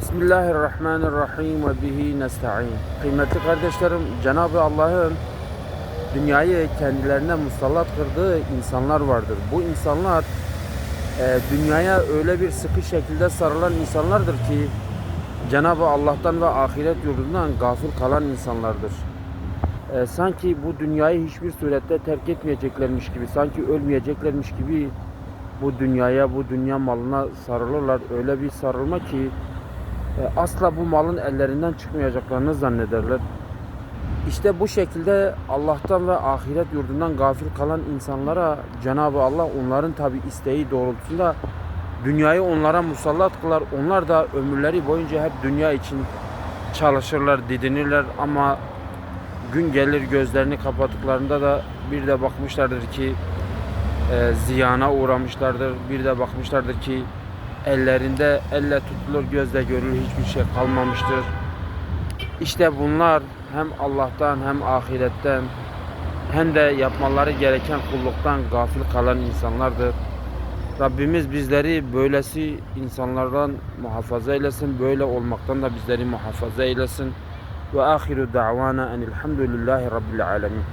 Bismillahirrahmanirrahim ve bihi nesta'in. Kıymetli kardeşlerim, Cenab-ı Allah'ın dünyayı kendilerine musallat kırdığı insanlar vardır. Bu insanlar e, dünyaya öyle bir sıkı şekilde sarılan insanlardır ki Cenab-ı Allah'tan ve ahiret yurdundan gafil kalan insanlardır. E, sanki bu dünyayı hiçbir surette terk etmeyeceklermiş gibi, sanki ölmeyeceklermiş gibi bu dünyaya, bu dünya malına sarılırlar. Öyle bir sarılma ki asla bu malın ellerinden çıkmayacaklarını zannederler. İşte bu şekilde Allah'tan ve ahiret yurdundan gafil kalan insanlara Cenab-ı Allah onların tabi isteği doğrultusunda dünyayı onlara musallat kılar. Onlar da ömürleri boyunca hep dünya için çalışırlar, didinirler ama gün gelir gözlerini kapattıklarında da bir de bakmışlardır ki e, ziyana uğramışlardır. Bir de bakmışlardır ki ellerinde elle tutulur gözle görülür hiçbir şey kalmamıştır. İşte bunlar hem Allah'tan hem ahiretten hem de yapmaları gereken kulluktan gafil kalan insanlardır. Rabbimiz bizleri böylesi insanlardan muhafaza eylesin. Böyle olmaktan da bizleri muhafaza eylesin. Ve ahiru da'vana enilhamdülillahi rabbil alemin.